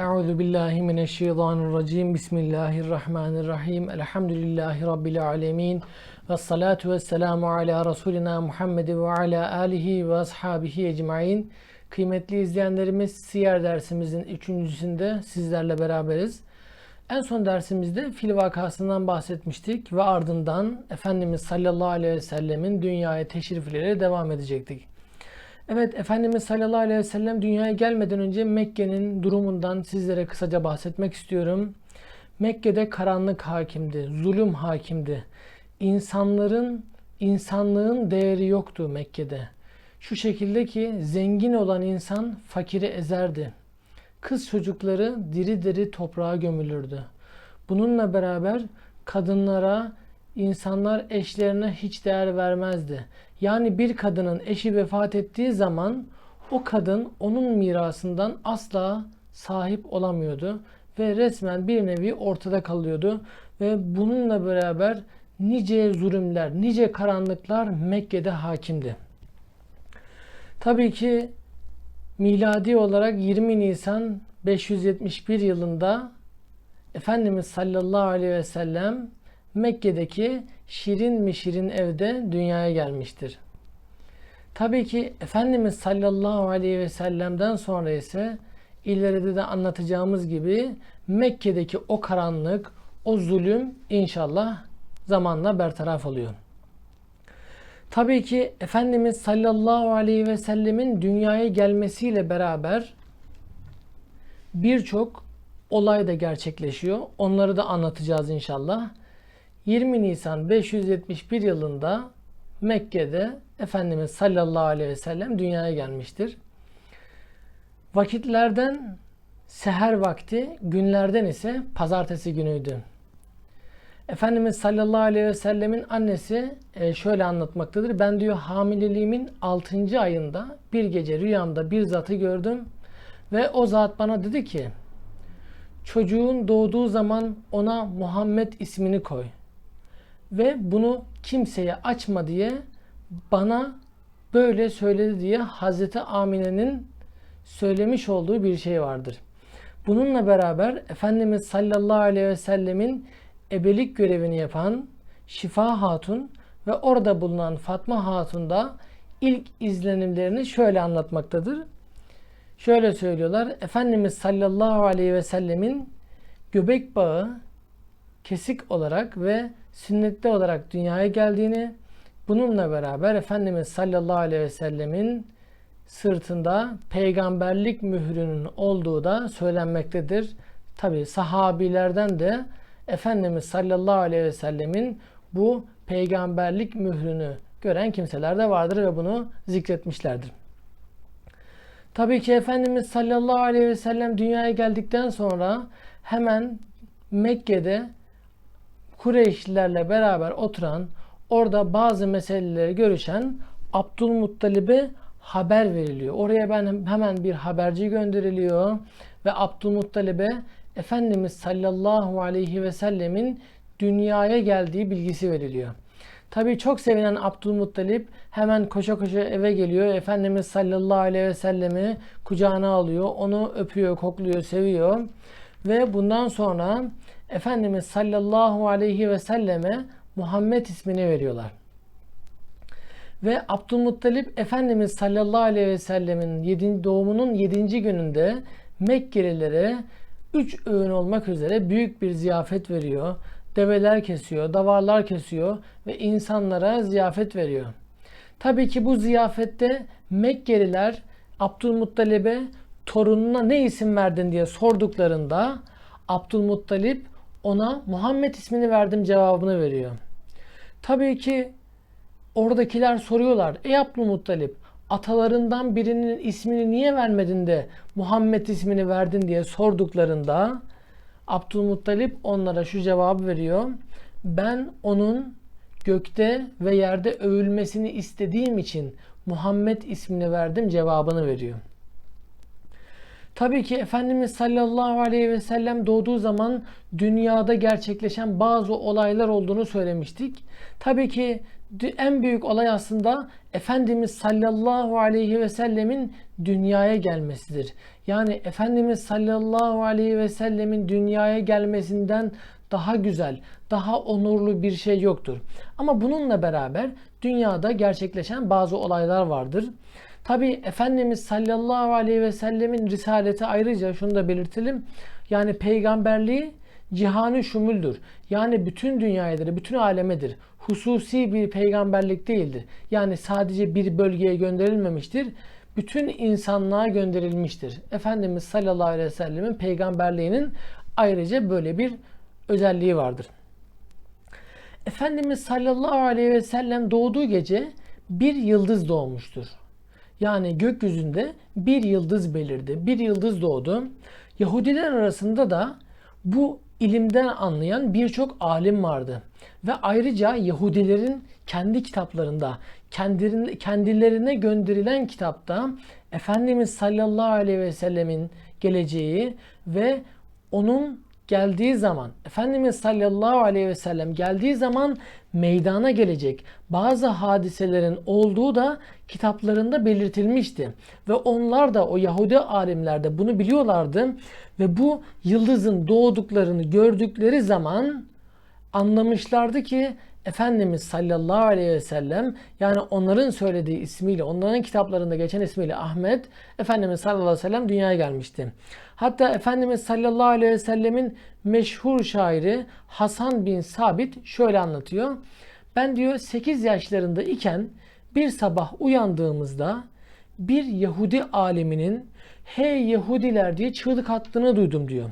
Euzu billahi mineşşeytanirracim. Bismillahirrahmanirrahim. Elhamdülillahi rabbil alamin. Ves salatu vesselamu ala rasulina Muhammed ve ala alihi ve ashabihi ecmaîn. Kıymetli izleyenlerimiz Siyer dersimizin üçüncüsünde sizlerle beraberiz. En son dersimizde fil vakasından bahsetmiştik ve ardından Efendimiz sallallahu aleyhi ve sellemin dünyaya teşrifleri devam edecektik. Evet Efendimiz sallallahu aleyhi ve sellem dünyaya gelmeden önce Mekke'nin durumundan sizlere kısaca bahsetmek istiyorum. Mekke'de karanlık hakimdi, zulüm hakimdi. İnsanların, insanlığın değeri yoktu Mekke'de. Şu şekilde ki zengin olan insan fakiri ezerdi. Kız çocukları diri diri toprağa gömülürdü. Bununla beraber kadınlara, insanlar eşlerine hiç değer vermezdi. Yani bir kadının eşi vefat ettiği zaman o kadın onun mirasından asla sahip olamıyordu ve resmen bir nevi ortada kalıyordu ve bununla beraber nice zulümler, nice karanlıklar Mekke'de hakimdi. Tabii ki miladi olarak 20 Nisan 571 yılında Efendimiz sallallahu aleyhi ve sellem Mekke'deki şirin mi şirin evde dünyaya gelmiştir. Tabii ki Efendimiz sallallahu aleyhi ve sellem'den sonra ise ileride de anlatacağımız gibi Mekke'deki o karanlık, o zulüm inşallah zamanla bertaraf oluyor. Tabii ki Efendimiz sallallahu aleyhi ve sellemin dünyaya gelmesiyle beraber birçok olay da gerçekleşiyor. Onları da anlatacağız inşallah. 20 Nisan 571 yılında Mekke'de Efendimiz sallallahu aleyhi ve sellem dünyaya gelmiştir. Vakitlerden seher vakti, günlerden ise pazartesi günüydü. Efendimiz sallallahu aleyhi ve sellemin annesi e, şöyle anlatmaktadır. Ben diyor hamileliğimin 6. ayında bir gece rüyamda bir zatı gördüm ve o zat bana dedi ki çocuğun doğduğu zaman ona Muhammed ismini koy ve bunu kimseye açma diye bana böyle söyledi diye Hazreti Amine'nin söylemiş olduğu bir şey vardır. Bununla beraber Efendimiz sallallahu aleyhi ve sellemin ebelik görevini yapan Şifa Hatun ve orada bulunan Fatma Hatun da ilk izlenimlerini şöyle anlatmaktadır. Şöyle söylüyorlar. Efendimiz sallallahu aleyhi ve sellemin göbek bağı kesik olarak ve sünnetli olarak dünyaya geldiğini, bununla beraber Efendimiz sallallahu aleyhi ve sellemin sırtında peygamberlik mührünün olduğu da söylenmektedir. Tabi sahabilerden de Efendimiz sallallahu aleyhi ve sellemin bu peygamberlik mührünü gören kimseler de vardır ve bunu zikretmişlerdir. Tabii ki Efendimiz sallallahu aleyhi ve sellem dünyaya geldikten sonra hemen Mekke'de Kureyşlilerle beraber oturan, orada bazı meseleleri görüşen Abdülmuttalib'e haber veriliyor. Oraya ben hemen bir haberci gönderiliyor ve Abdülmuttalib'e Efendimiz sallallahu aleyhi ve sellemin dünyaya geldiği bilgisi veriliyor. Tabi çok sevinen Abdülmuttalip hemen koşa koşa eve geliyor. Efendimiz sallallahu aleyhi ve sellemi kucağına alıyor. Onu öpüyor, kokluyor, seviyor. Ve bundan sonra Efendimiz sallallahu aleyhi ve selleme Muhammed ismini veriyorlar. Ve Abdülmuttalip Efendimiz sallallahu aleyhi ve sellemin doğumunun 7. gününde Mekkelilere 3 öğün olmak üzere büyük bir ziyafet veriyor. Develer kesiyor, davarlar kesiyor ve insanlara ziyafet veriyor. Tabii ki bu ziyafette Mekkeliler Abdülmuttalib'e torununa ne isim verdin diye sorduklarında Abdülmuttalip ona Muhammed ismini verdim cevabını veriyor. Tabii ki oradakiler soruyorlar. Ey Abdülmuttalip atalarından birinin ismini niye vermedin de Muhammed ismini verdin diye sorduklarında Abdülmuttalip onlara şu cevabı veriyor. Ben onun gökte ve yerde övülmesini istediğim için Muhammed ismini verdim cevabını veriyor. Tabii ki Efendimiz sallallahu aleyhi ve sellem doğduğu zaman dünyada gerçekleşen bazı olaylar olduğunu söylemiştik. Tabii ki En büyük olay aslında Efendimiz sallallahu aleyhi ve sellemin dünyaya gelmesidir. Yani Efendimiz sallallahu aleyhi ve sellemin dünyaya gelmesinden daha güzel, daha onurlu bir şey yoktur. Ama bununla beraber dünyada gerçekleşen bazı olaylar vardır. Tabi Efendimiz sallallahu aleyhi ve sellemin risaleti ayrıca şunu da belirtelim. Yani peygamberliği cihanı şumüldür. Yani bütün dünyayadır, bütün alemedir. Hususi bir peygamberlik değildir. Yani sadece bir bölgeye gönderilmemiştir. Bütün insanlığa gönderilmiştir. Efendimiz sallallahu aleyhi ve sellemin peygamberliğinin ayrıca böyle bir özelliği vardır. Efendimiz sallallahu aleyhi ve sellem doğduğu gece bir yıldız doğmuştur. Yani gökyüzünde bir yıldız belirdi. Bir yıldız doğdu. Yahudiler arasında da bu ilimden anlayan birçok alim vardı. Ve ayrıca Yahudilerin kendi kitaplarında, kendilerine, gönderilen kitapta Efendimiz sallallahu aleyhi ve sellemin geleceği ve onun geldiği zaman, Efendimiz sallallahu aleyhi ve sellem geldiği zaman meydana gelecek bazı hadiselerin olduğu da kitaplarında belirtilmişti. Ve onlar da o Yahudi alimler de bunu biliyorlardı ve bu yıldızın doğduklarını gördükleri zaman anlamışlardı ki Efendimiz sallallahu aleyhi ve sellem yani onların söylediği ismiyle, onların kitaplarında geçen ismiyle Ahmet, Efendimiz sallallahu aleyhi ve sellem dünyaya gelmişti. Hatta Efendimiz sallallahu aleyhi ve sellemin meşhur şairi Hasan bin Sabit şöyle anlatıyor. Ben diyor 8 yaşlarında iken bir sabah uyandığımızda bir Yahudi aliminin hey Yahudiler diye çığlık attığını duydum diyor.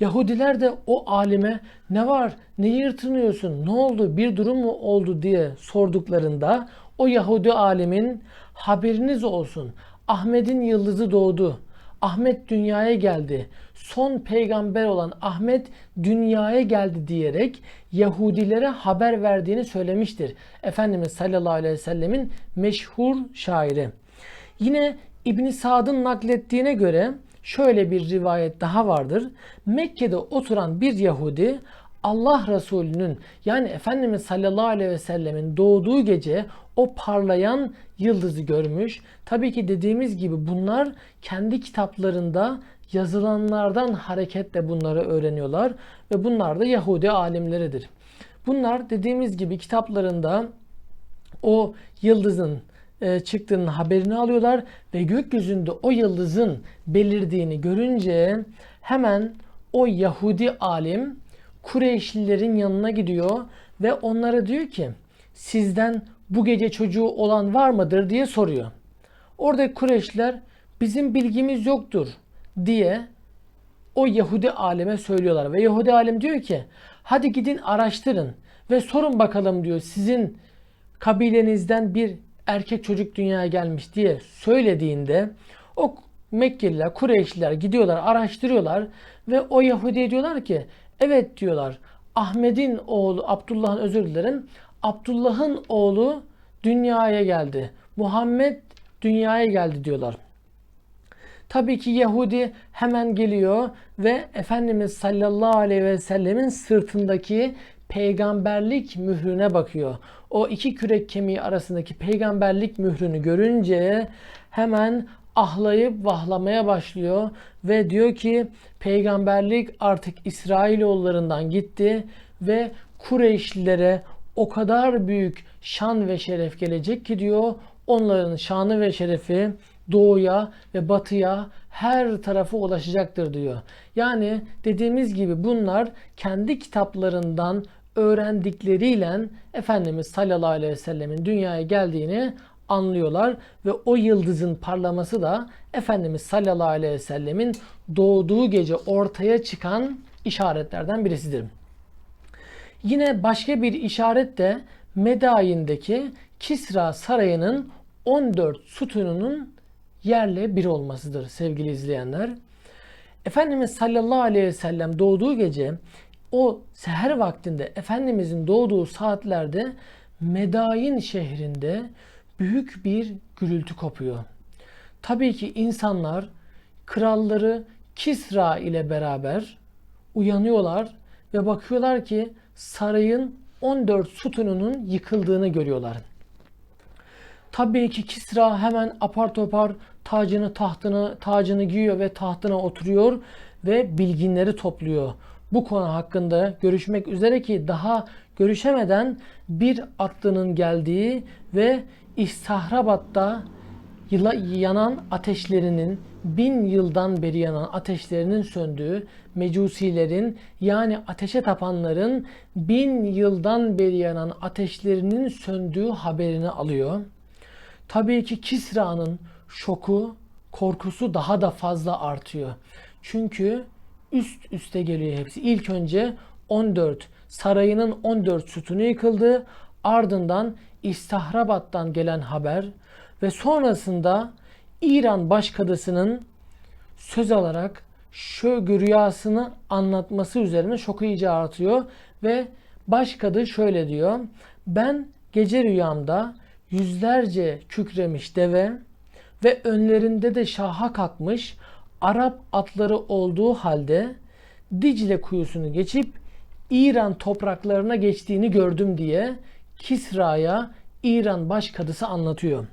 Yahudiler de o alime ne var, ne yırtınıyorsun, ne oldu, bir durum mu oldu diye sorduklarında o Yahudi alimin haberiniz olsun Ahmet'in yıldızı doğdu. Ahmet dünyaya geldi. Son peygamber olan Ahmet dünyaya geldi diyerek Yahudilere haber verdiğini söylemiştir. Efendimiz sallallahu aleyhi ve sellemin meşhur şairi. Yine İbn Sad'ın naklettiğine göre şöyle bir rivayet daha vardır. Mekke'de oturan bir Yahudi Allah Resulü'nün yani Efendimiz sallallahu aleyhi ve sellemin doğduğu gece o parlayan yıldızı görmüş. Tabii ki dediğimiz gibi bunlar kendi kitaplarında yazılanlardan hareketle bunları öğreniyorlar ve bunlar da Yahudi alimleridir. Bunlar dediğimiz gibi kitaplarında o yıldızın e, çıktığının haberini alıyorlar ve gökyüzünde o yıldızın belirdiğini görünce hemen o Yahudi alim Kureyşlilerin yanına gidiyor ve onlara diyor ki sizden bu gece çocuğu olan var mıdır diye soruyor. Orada Kureyşliler bizim bilgimiz yoktur diye o Yahudi aleme söylüyorlar ve Yahudi alim diyor ki hadi gidin araştırın ve sorun bakalım diyor sizin kabilenizden bir erkek çocuk dünyaya gelmiş diye söylediğinde o Mekkeliler, Kureyşliler gidiyorlar, araştırıyorlar ve o Yahudi'ye diyorlar ki evet diyorlar Ahmet'in oğlu Abdullah'ın özür dilerim Abdullah'ın oğlu dünyaya geldi. Muhammed dünyaya geldi diyorlar. Tabii ki Yahudi hemen geliyor ve Efendimiz sallallahu aleyhi ve sellemin sırtındaki peygamberlik mührüne bakıyor. O iki kürek kemiği arasındaki peygamberlik mührünü görünce hemen ahlayıp vahlamaya başlıyor ve diyor ki peygamberlik artık İsrailoğullarından gitti ve Kureyşlilere o kadar büyük şan ve şeref gelecek ki diyor onların şanı ve şerefi doğuya ve batıya her tarafa ulaşacaktır diyor. Yani dediğimiz gibi bunlar kendi kitaplarından öğrendikleriyle Efendimiz sallallahu aleyhi ve sellemin dünyaya geldiğini anlıyorlar ve o yıldızın parlaması da Efendimiz sallallahu aleyhi ve sellemin doğduğu gece ortaya çıkan işaretlerden birisidir. Yine başka bir işaret de Medayin'deki Kisra Sarayı'nın 14 sütununun yerle bir olmasıdır sevgili izleyenler. Efendimiz sallallahu aleyhi ve sellem doğduğu gece o seher vaktinde Efendimizin doğduğu saatlerde Medayin şehrinde büyük bir gürültü kopuyor. Tabii ki insanlar kralları Kisra ile beraber uyanıyorlar ve bakıyorlar ki sarayın 14 sütununun yıkıldığını görüyorlar. Tabii ki Kisra hemen apar topar tacını tahtını tacını giyiyor ve tahtına oturuyor ve bilginleri topluyor. Bu konu hakkında görüşmek üzere ki daha görüşemeden bir atlının geldiği ve İstahrabat'ta yanan ateşlerinin bin yıldan beri yanan ateşlerinin söndüğü mecusilerin yani ateşe tapanların bin yıldan beri yanan ateşlerinin söndüğü haberini alıyor. Tabii ki Kisra'nın şoku, korkusu daha da fazla artıyor. Çünkü üst üste geliyor hepsi. İlk önce 14 sarayının 14 sütunu yıkıldı. Ardından İstahrabat'tan gelen haber ve sonrasında İran başkadısının söz alarak şu rüyasını anlatması üzerine şoku iyice artıyor ve başkadı şöyle diyor. Ben gece rüyamda yüzlerce kükremiş deve ve önlerinde de şaha kalkmış Arap atları olduğu halde Dicle kuyusunu geçip İran topraklarına geçtiğini gördüm diye Kisra'ya İran başkadısı anlatıyor.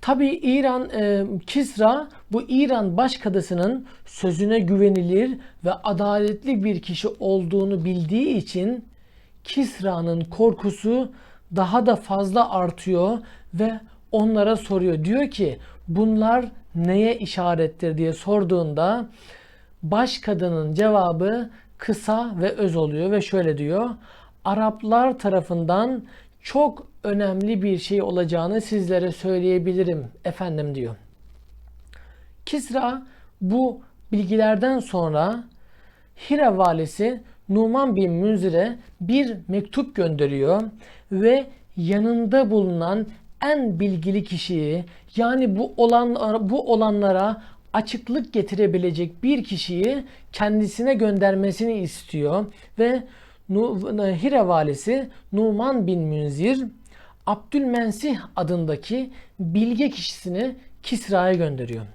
Tabi İran e, Kisra bu İran başkadısının sözüne güvenilir ve adaletli bir kişi olduğunu bildiği için Kisra'nın korkusu daha da fazla artıyor ve onlara soruyor. Diyor ki bunlar neye işarettir diye sorduğunda baş kadının cevabı kısa ve öz oluyor ve şöyle diyor. Araplar tarafından çok önemli bir şey olacağını sizlere söyleyebilirim efendim diyor. Kisra bu bilgilerden sonra Hira valisi Numan bin Münzir'e bir mektup gönderiyor ve yanında bulunan en bilgili kişiyi yani bu olan bu olanlara açıklık getirebilecek bir kişiyi kendisine göndermesini istiyor ve Hira valisi Numan bin Münzir Abdülmensih adındaki bilge kişisini Kisra'ya gönderiyor.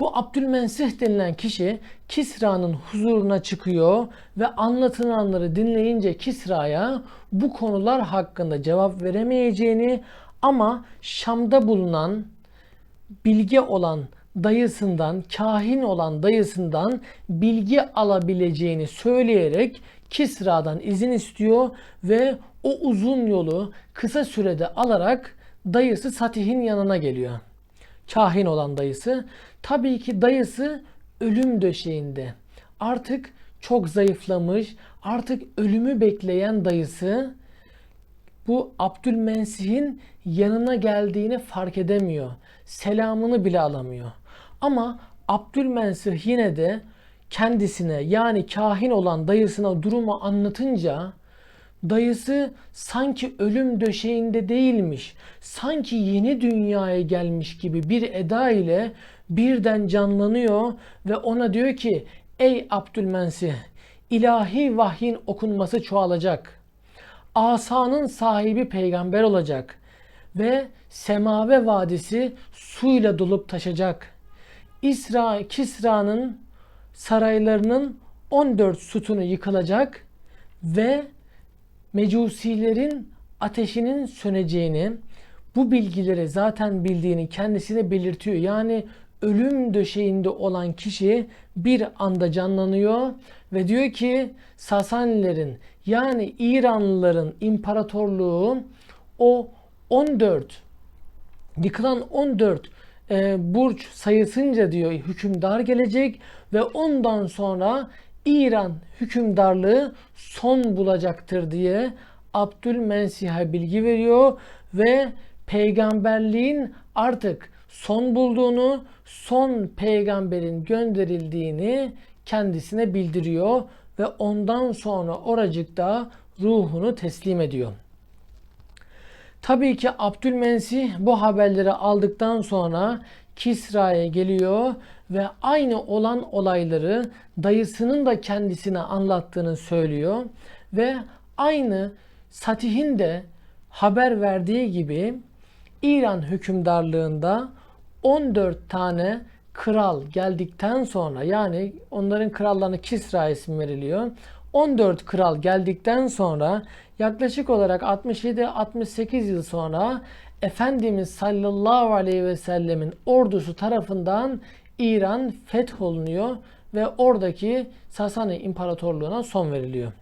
Bu Abdülmensih denilen kişi Kisra'nın huzuruna çıkıyor ve anlatılanları dinleyince Kisra'ya bu konular hakkında cevap veremeyeceğini ama Şam'da bulunan bilge olan dayısından, kahin olan dayısından bilgi alabileceğini söyleyerek Kisra'dan izin istiyor ve o uzun yolu kısa sürede alarak dayısı Satih'in yanına geliyor. Kahin olan dayısı. Tabii ki dayısı ölüm döşeğinde. Artık çok zayıflamış, artık ölümü bekleyen dayısı bu Abdülmensih'in yanına geldiğini fark edemiyor. Selamını bile alamıyor. Ama Abdülmensih yine de kendisine yani kahin olan dayısına durumu anlatınca dayısı sanki ölüm döşeğinde değilmiş, sanki yeni dünyaya gelmiş gibi bir eda ile birden canlanıyor ve ona diyor ki ey Abdülmensih ilahi vahyin okunması çoğalacak. Asanın sahibi peygamber olacak ve semave vadisi suyla dolup taşacak. İsra Kisra'nın saraylarının 14 sütunu yıkılacak ve mecusilerin ateşinin söneceğini, bu bilgileri zaten bildiğini kendisine belirtiyor. Yani ölüm döşeğinde olan kişi bir anda canlanıyor ve diyor ki Sasanilerin yani İranlıların imparatorluğu o 14 yıkılan 14 e, burç sayısınca diyor hükümdar gelecek ve ondan sonra İran hükümdarlığı son bulacaktır diye Abdülmensih'e bilgi veriyor ve peygamberliğin artık son bulduğunu, son peygamberin gönderildiğini kendisine bildiriyor ve ondan sonra oracıkta ruhunu teslim ediyor. Tabii ki Abdülmensih bu haberleri aldıktan sonra Kisra'ya geliyor ve aynı olan olayları dayısının da kendisine anlattığını söylüyor ve aynı Satih'in de haber verdiği gibi İran hükümdarlığında 14 tane kral geldikten sonra yani onların krallarına Kisra isim veriliyor. 14 kral geldikten sonra yaklaşık olarak 67-68 yıl sonra Efendimiz sallallahu aleyhi ve sellemin ordusu tarafından İran fetholunuyor ve oradaki Sasani İmparatorluğu'na son veriliyor.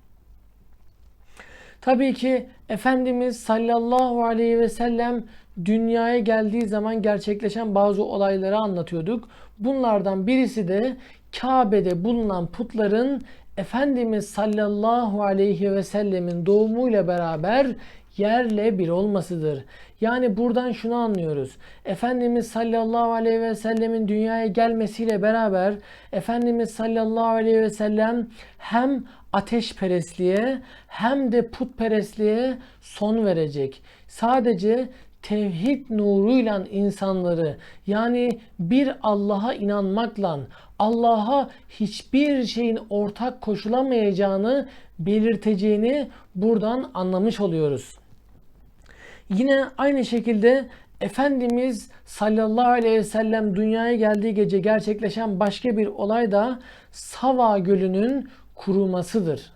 Tabii ki Efendimiz sallallahu aleyhi ve sellem dünyaya geldiği zaman gerçekleşen bazı olayları anlatıyorduk. Bunlardan birisi de Kabe'de bulunan putların Efendimiz sallallahu aleyhi ve sellemin doğumuyla beraber yerle bir olmasıdır. Yani buradan şunu anlıyoruz. Efendimiz sallallahu aleyhi ve sellemin dünyaya gelmesiyle beraber Efendimiz sallallahu aleyhi ve sellem hem ateşperestliğe hem de putperestliğe son verecek. Sadece tevhid nuruyla insanları yani bir Allah'a inanmakla Allah'a hiçbir şeyin ortak koşulamayacağını belirteceğini buradan anlamış oluyoruz. Yine aynı şekilde Efendimiz sallallahu aleyhi ve sellem dünyaya geldiği gece gerçekleşen başka bir olay da Sava Gölü'nün kurumasıdır.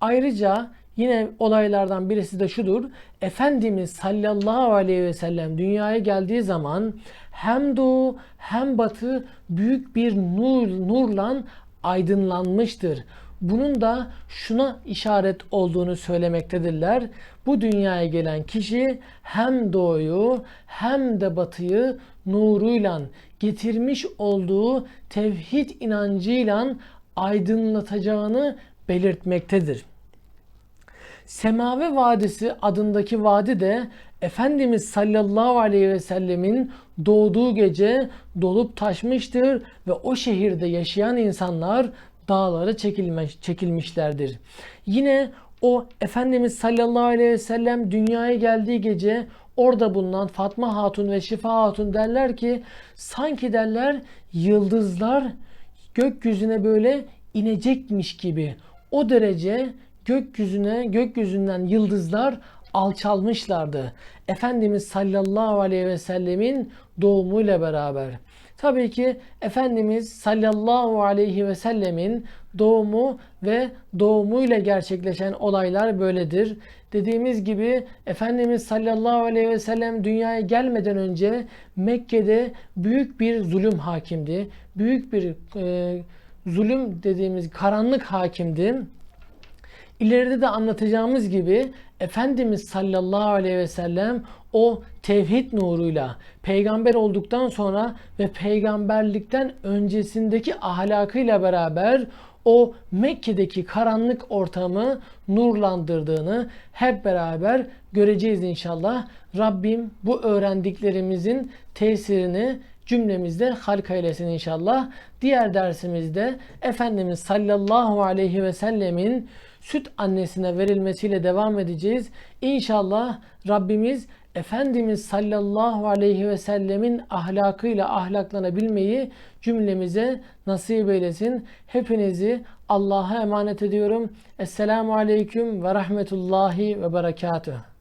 Ayrıca yine olaylardan birisi de şudur. Efendimiz sallallahu aleyhi ve sellem dünyaya geldiği zaman hem doğu hem batı büyük bir nur, nurla aydınlanmıştır. Bunun da şuna işaret olduğunu söylemektedirler. Bu dünyaya gelen kişi hem doğuyu hem de batıyı nuruyla getirmiş olduğu tevhid inancıyla aydınlatacağını belirtmektedir. Semavi Vadisi adındaki vadi de Efendimiz sallallahu aleyhi ve sellemin doğduğu gece dolup taşmıştır ve o şehirde yaşayan insanlar dağlara çekilmiş, çekilmişlerdir. Yine o Efendimiz sallallahu aleyhi ve sellem dünyaya geldiği gece orada bulunan Fatma Hatun ve Şifa Hatun derler ki sanki derler yıldızlar gökyüzüne böyle inecekmiş gibi. O derece gökyüzüne gökyüzünden yıldızlar alçalmışlardı. Efendimiz sallallahu aleyhi ve sellemin doğumuyla beraber. Tabii ki Efendimiz sallallahu aleyhi ve sellemin doğumu ve doğumuyla gerçekleşen olaylar böyledir. Dediğimiz gibi Efendimiz sallallahu aleyhi ve sellem dünyaya gelmeden önce Mekke'de büyük bir zulüm hakimdi. Büyük bir e, zulüm dediğimiz karanlık hakimdi. İleride de anlatacağımız gibi Efendimiz sallallahu aleyhi ve sellem o tevhid nuruyla peygamber olduktan sonra ve peygamberlikten öncesindeki ahlakıyla beraber o Mekke'deki karanlık ortamı nurlandırdığını hep beraber göreceğiz inşallah. Rabbim bu öğrendiklerimizin tesirini cümlemizde halk eylesin inşallah. Diğer dersimizde Efendimiz sallallahu aleyhi ve sellemin süt annesine verilmesiyle devam edeceğiz. İnşallah Rabbimiz Efendimiz sallallahu aleyhi ve sellemin ahlakıyla ahlaklanabilmeyi cümlemize nasip eylesin. Hepinizi Allah'a emanet ediyorum. Esselamu aleyküm ve rahmetullahi ve berekatuhu.